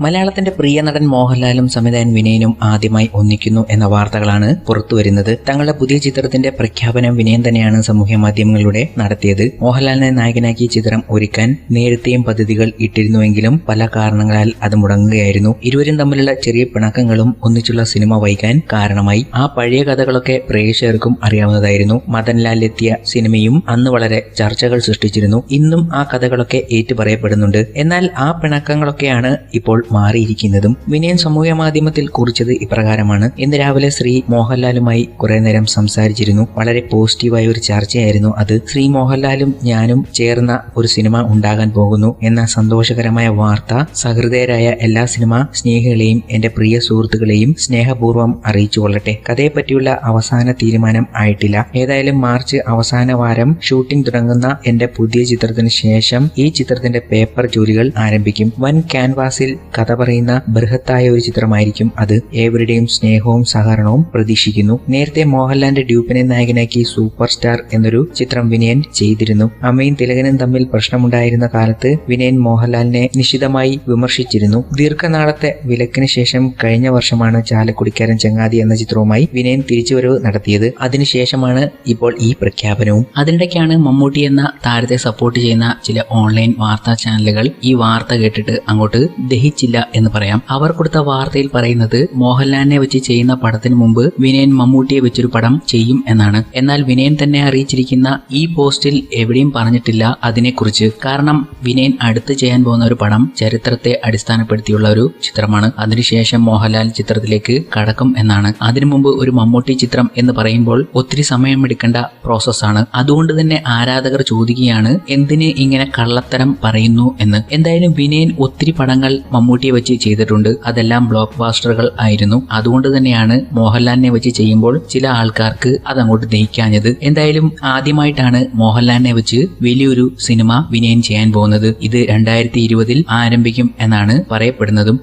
മലയാളത്തിന്റെ പ്രിയ നടൻ മോഹൻലാലും സംവിധായകൻ വിനയനും ആദ്യമായി ഒന്നിക്കുന്നു എന്ന വാർത്തകളാണ് പുറത്തുവരുന്നത് തങ്ങളുടെ പുതിയ ചിത്രത്തിന്റെ പ്രഖ്യാപനം വിനയൻ തന്നെയാണ് സമൂഹ മാധ്യമങ്ങളിലൂടെ നടത്തിയത്. മോഹൻലാലിനെ നായകനാക്കി ചിത്രം ഒരുക്കാൻ നേരത്തെയും പദ്ധതികൾ ഇട്ടിരുന്നുവെങ്കിലും പല കാരണങ്ങളാൽ അത് മുടങ്ങുകയായിരുന്നു. ഇരുവരും തമ്മിലുള്ള ചെറിയ പിണക്കങ്ങളും ഒന്നിച്ചുള്ള സിനിമ വൈകാൻ കാരണമായി. ആ പഴയ കഥകളൊക്കെ പ്രേക്ഷകർക്കും അറിയാവുന്നതായിരുന്നു. മദൻലാൽ എത്തിയ സിനിമയും അന്ന് വളരെ ചർച്ചകൾ സൃഷ്ടിച്ചിരുന്നു. ഇന്നും ആ കഥകളൊക്കെ ഏറ്റുപറയപ്പെടുന്നുണ്ട്. എന്നാൽ ആ പിണക്കങ്ങളൊക്കെയാണ് ഇപ്പോൾ മാറിയിരിക്കുന്നതും വിനയൻ സമൂഹ മാധ്യമത്തിൽ കുറിച്ചത് ഇപ്രകാരമാണ്. ഇന്ന് രാവിലെ ശ്രീ മോഹൻലാലുമായി കുറെ നേരം സംസാരിച്ചിരുന്നു. വളരെ പോസിറ്റീവായ ഒരു ചർച്ചയായിരുന്നു അത്. ശ്രീ മോഹൻലാലും ഞാനും ചേർന്ന ഒരു സിനിമ ഉണ്ടാകാൻ പോകുന്നു എന്ന സന്തോഷകരമായ വാർത്ത സഹൃദയരായ എല്ലാ സിനിമ സ്നേഹികളെയും എന്റെ പ്രിയ സുഹൃത്തുക്കളെയും സ്നേഹപൂർവം അറിയിച്ചു കൊള്ളട്ടെ. കഥയെപ്പറ്റിയുള്ള അവസാന തീരുമാനം ആയിട്ടില്ല. ഏതായാലും മാർച്ച് അവസാന വാരം ഷൂട്ടിംഗ് തുടങ്ങുന്ന എന്റെ പുതിയ ചിത്രത്തിന് ശേഷം ഈ ചിത്രത്തിന്റെ പേപ്പർ ജോലികൾ ആരംഭിക്കും. വൻ ക്യാൻവാസിൽ കഥ പറയുന്ന ബൃഹത്തായ ഒരു ചിത്രമായിരിക്കും അത്. ഏവരുടെയും സ്നേഹവും സഹകരണവും പ്രതീക്ഷിക്കുന്നു. നേരത്തെ മോഹൻലാലിന്റെ ഡ്യൂപ്പിനെ നായകനാക്കി സൂപ്പർ സ്റ്റാർ എന്നൊരു ചിത്രം വിനയൻ ചെയ്തിരുന്നു. അമ്മയും തിലകനും തമ്മിൽ പ്രശ്നമുണ്ടായിരുന്ന കാലത്ത് വിനയൻ മോഹൻലാലിനെ നിശിതമായി വിമർശിച്ചിരുന്നു. ദീർഘനാളത്തെ വിലക്കിന് ശേഷം കഴിഞ്ഞ വർഷമാണ് ചാലക്കുടിക്കാരൻ ചങ്ങാതി എന്ന ചിത്രവുമായി വിനയൻ തിരിച്ചുവരവ് നടത്തിയത്. അതിനുശേഷമാണ് ഇപ്പോൾ ഈ പ്രഖ്യാപനവും. അതിനിടയ്ക്കാണ് മമ്മൂട്ടി എന്ന താരത്തെ സപ്പോർട്ട് ചെയ്യുന്ന ചില ഓൺലൈൻ വാർത്താ ചാനലുകൾ ഈ വാർത്ത കേട്ടിട്ട് അങ്ങോട്ട് ദഹിച്ചില്ല. എന്ന് പറയാം. അവർ കൊടുത്ത വാർത്തയിൽ പറയുന്നത് മോഹൻലാലിനെ വെച്ച് ചെയ്യുന്ന പടത്തിന് മുമ്പ് വിനയൻ മമ്മൂട്ടിയെ വെച്ചൊരു പടം ചെയ്യും എന്നാണ്. എന്നാൽ വിനയൻ തന്നെ അറിയിച്ചിരിക്കുന്ന ഈ പോസ്റ്റിൽ എവിടെയും പറഞ്ഞിട്ടില്ല അതിനെക്കുറിച്ച്. കാരണം വിനയൻ അടുത്ത് ചെയ്യാൻ പോകുന്ന ഒരു പടം ചരിത്രത്തെ അടിസ്ഥാനപ്പെടുത്തിയുള്ള ഒരു ചിത്രമാണ്. അതിനുശേഷം മോഹൻലാൽ ചിത്രത്തിലേക്ക് കടക്കും എന്നാണ്. അതിനു മുമ്പ് ഒരു മമ്മൂട്ടി ചിത്രം എന്ന് പറയുമ്പോൾ ഒത്തിരി സമയമെടുക്കേണ്ട പ്രോസസ്സാണ് അതുകൊണ്ട് തന്നെ ആരാധകർ ചോദിക്കുകയാണ് എന്തിന് ഇങ്ങനെ കള്ളത്തരം പറയുന്നു എന്ന്. എന്തായാലും വിനയൻ ഒത്തിരി പടങ്ങൾ മമ്മൂട്ടിയെ വെച്ച് ചെയ്തിട്ടുണ്ട്. അതെല്ലാം ബ്ലോക്ക് ബാസ്റ്ററുകൾ ആയിരുന്നു. അതുകൊണ്ട് തന്നെയാണ് മോഹൻലാലിനെ വെച്ച് ചെയ്യുമ്പോൾ ചില ആൾക്കാർക്ക് അതങ്ങോട്ട് ദഹിക്കാഞ്ഞത്. എന്തായാലും ആദ്യമായിട്ടാണ് മോഹൻലാലിനെ വെച്ച് വലിയൊരു സിനിമ വിനയൻ ചെയ്യാൻ പോകുന്നത്. ഇത് രണ്ടായിരത്തി ഇരുപതിൽ ആരംഭിക്കും എന്നാണ് പറയപ്പെടുന്നതും.